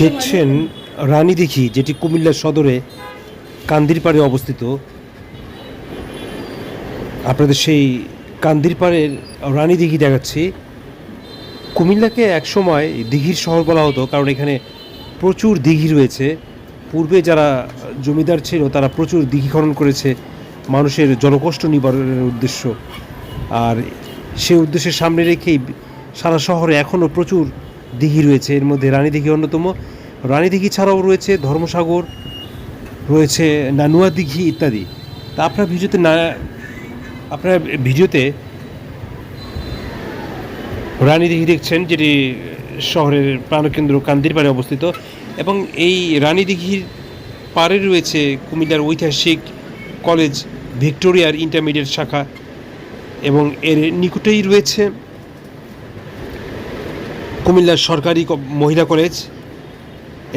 দেখছেন রানীদিঘি যেটি কুমিল্লা সদরে কান্দির কান্দিরপাড়ে অবস্থিত। আপনাদের সেই কান্দিরপাড়ের রানীদিঘি দেখাচ্ছি। কুমিল্লাকে একসময় দিঘির শহর বলা হতো, কারণ এখানে প্রচুর দিঘি রয়েছে। পূর্বে যারা জমিদার ছিল, তারা প্রচুর দিঘি খনন করেছে। মানুষের জনকষ্ট নিবারণের উদ্দেশ্য। আর সেই উদ্দেশ্যের সামনে রেখেই সারা শহরে এখনও প্রচুর দিঘি রয়েছে, এর মধ্যে রানীদিঘি অন্যতম। রানীদিঘি ছাড়াও রয়েছে ধর্মসাগর, রয়েছে নানুয়া দিঘি ইত্যাদি। তা আপনার ভিডিওতে না, আপনার ভিডিওতে রানীদিঘি দেখছেন, যেটি শহরের প্রাণকেন্দ্র কান্দির পাড়ে অবস্থিত, এবং এই রানীদিঘির পাড়ে রয়েছে কুমিল্লার ঐতিহাসিক কলেজ ভিক্টোরিয়ার ইন্টারমিডিয়েট শাখা, এবং এর নিকটেই রয়েছে কুমিল্লার সরকারি মহিলা কলেজ,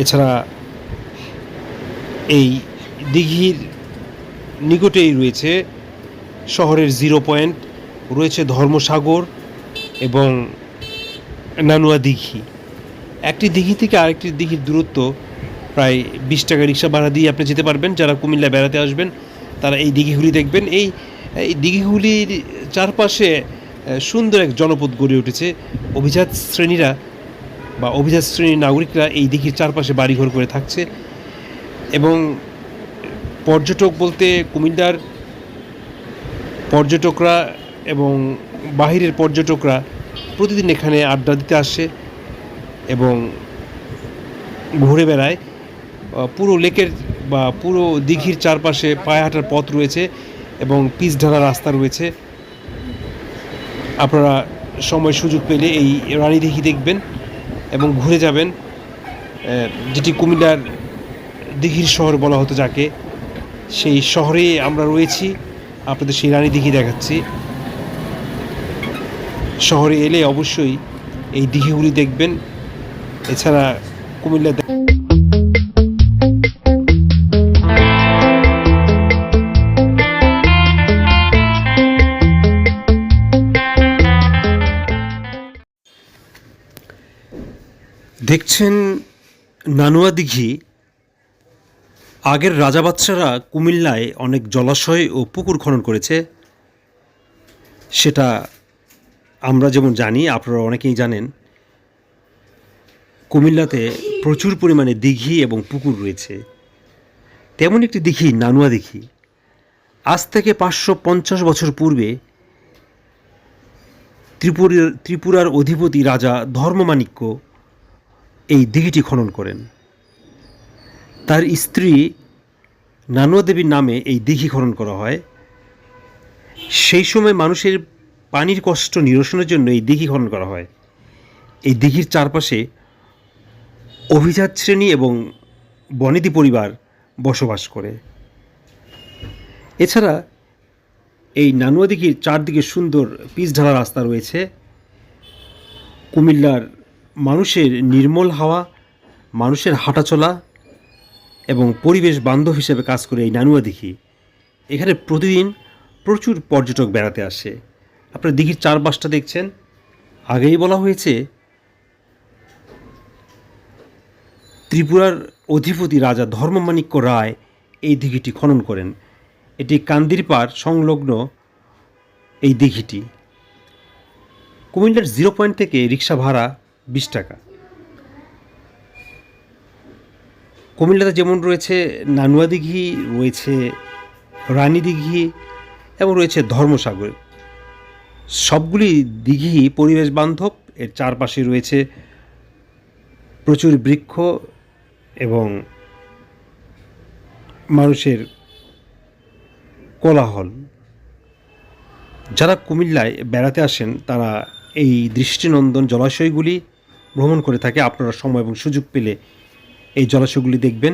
এছাড়া এই দিঘির নিকটেই রয়েছে, শহরের জিরো পয়েন্ট, রয়েছে ধর্মসাগর এবং নানুয়া দিঘি। একটি দিঘি থেকে আরেকটি দিঘির দূরত্ব প্রায় বিশ টাকা রিক্সা ভাড়া দিয়ে আপনি যেতে পারবেন। যারা কুমিল্লা বেড়াতে আসবেন, তারা এই দিঘিগুলি দেখবেন। এই এই দিঘিগুলির চারপাশে সুন্দর এক জনপদ গড়ে উঠেছে। অভিজাত শ্রেণীরা বা অভিজাত শ্রেণির নাগরিকরা এই দিঘির চারপাশে বাড়িঘর করে থাকছে। এবং পর্যটক বলতে কুমিল্লার পর্যটকরা এবং বাহিরের পর্যটকরা প্রতিদিন এখানে আড্ডা দিতে আসে এবং ঘুরে বেড়ায়। পুরো লেকের বা পুরো দিঘির চারপাশে পায়ে হাঁটার পথ রয়েছে এবং পিচ ঢালা রাস্তা রয়েছে। আপনারা সময় সুযোগ পেলে এই রানী দিঘি দেখবেন এবং ঘুরে যাবেন। যেটি কুমিল্লার দিঘির শহর বলা হতো যাকে, সেই শহরে আমরা রয়েছি। আপনাদের সেই রানী দিঘি দেখাচ্ছি। শহরে এলে অবশ্যই এই দিঘিগুলি দেখবেন। এছাড়া কুমিল্লা দেখছেন নানুয়া দিঘি? আগের রাজা বাদশারা কুমিল্লায় অনেক জলাশয় ও পুকুর খনন করেছে। সেটা আমরা যেমন জানি, আপনারা অনেকেই জানেন। কুমিল্লাতে প্রচুর পরিমাণে দিঘি এবং পুকুর রয়েছে। তেমন একটি দিঘি, নানুয়া দিঘি। আজ থেকে পাঁচশো পঞ্চাশ বছর পূর্বে ত্রিপুরার ত্রিপুরার অধিপতি রাজা ধর্মমাণিক্য এই দিঘিটি খনন করেন। তার স্ত্রী নানুয়া দেবীর নামে এই দিঘি খনন করা হয়। সেই সময় মানুষের পানির কষ্ট নিরসনের জন্য এই দিঘি খনন করা হয়। এই দিঘির চারপাশে অভিজাত শ্রেণি এবং বনেদি পরিবার বসবাস করে। এছাড়া এই নানুয়া দিঘির চারদিকে সুন্দর পিচ ঢালা রাস্তা রয়েছে। কুমিল্লার মানুষের নির্মল হাওয়া, মানুষের হাঁটাচলা এবং পরিবেশ বান্ধব হিসেবে কাজ করে এই নানুয়া দিঘি। এখানে প্রতিদিন প্রচুর পর্যটক বেড়াতে আসে। আপনার দিঘির চারপাশটা দেখছেন। আগেই বলা হয়েছে, ত্রিপুরার অধিপতি রাজা ধর্মমাণিক্য রায় এই দিঘিটি খনন করেন। এটি কান্দিরপাড় সংলগ্ন এই দিঘিটি। কুমিল্লার জিরো পয়েন্ট থেকে রিক্সা ভাড়া বিশ টাকা। কুমিল্লাতে যেমন রয়েছে নানুয়া দিঘি রয়েছে রানী দিঘি এবং রয়েছে ধর্মসাগর। সবগুলি দিঘি পরিবেশ বান্ধব, এর চারপাশে রয়েছে প্রচুর বৃক্ষ এবং মানুষের কোলাহল। যারা কুমিল্লায় বেড়াতে আসেন, তারা এই দৃষ্টিনন্দন জলাশয়গুলি ভ্রমণ করে থাকে, আপনারা সময় এবং সুযোগ পেলে এই জলাশয়গুলি দেখবেন।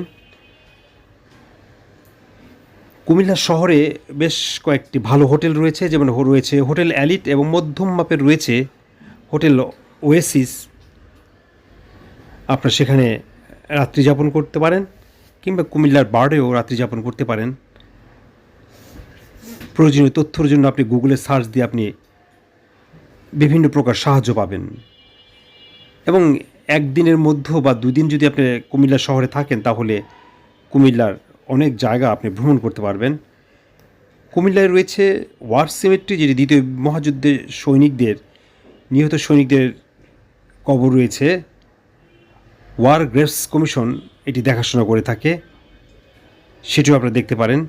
কুমিল্লা শহরে বেশ কয়েকটি ভালো হোটেল রয়েছে, যেমন রয়েছে হোটেল অ্যালিট এবং মধ্যম মাপের রয়েছে হোটেল ওয়েসিস। আপনারা সেখানে রাত্রি যাপন করতে পারেন কিংবা কুমিল্লার বার্ডেও রাত্রি যাপন করতে পারেন। প্রয়োজনীয় তথ্যর জন্য আপনি গুগলে সার্চ দিয়ে আপনি বিভিন্ন প্রকার সাহায্য পাবেন। এবং একদিনের মধ্যে বা দুদিন যদি আপনি কুমিল্লা শহরে থাকেন, তাহলে কুমিল্লার অনেক জায়গা আপনি ভ্রমণ করতে পারবেন। কুমিল্লায় রয়েছে ওয়ার সিমেট্রি, যেটি দ্বিতীয় মহাযুদ্ধে সৈনিকদের, নিহত সৈনিকদের কবর রয়েছে। ওয়ার গ্রেভস কমিশন এটি দেখাশোনা করে থাকে। সেটিও আপনারা দেখতে পারেন।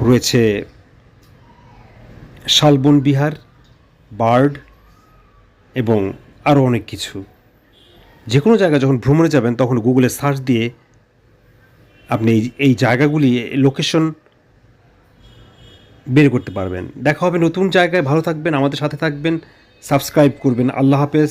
রয়েছে শালবন বিহার, বার্ড এবং আরও অনেক কিছু। যে কোনো জায়গায় যখন ভ্রমণে যাবেন, তখন গুগলে সার্চ দিয়ে আপনি এই এই জায়গাগুলি লোকেশন বের করতে পারবেন। দেখা হবে নতুন জায়গায়। ভালো থাকবেন, আমাদের সাথে থাকবেন। সাবস্ক্রাইব করবেন। আল্লাহ হাফেজ।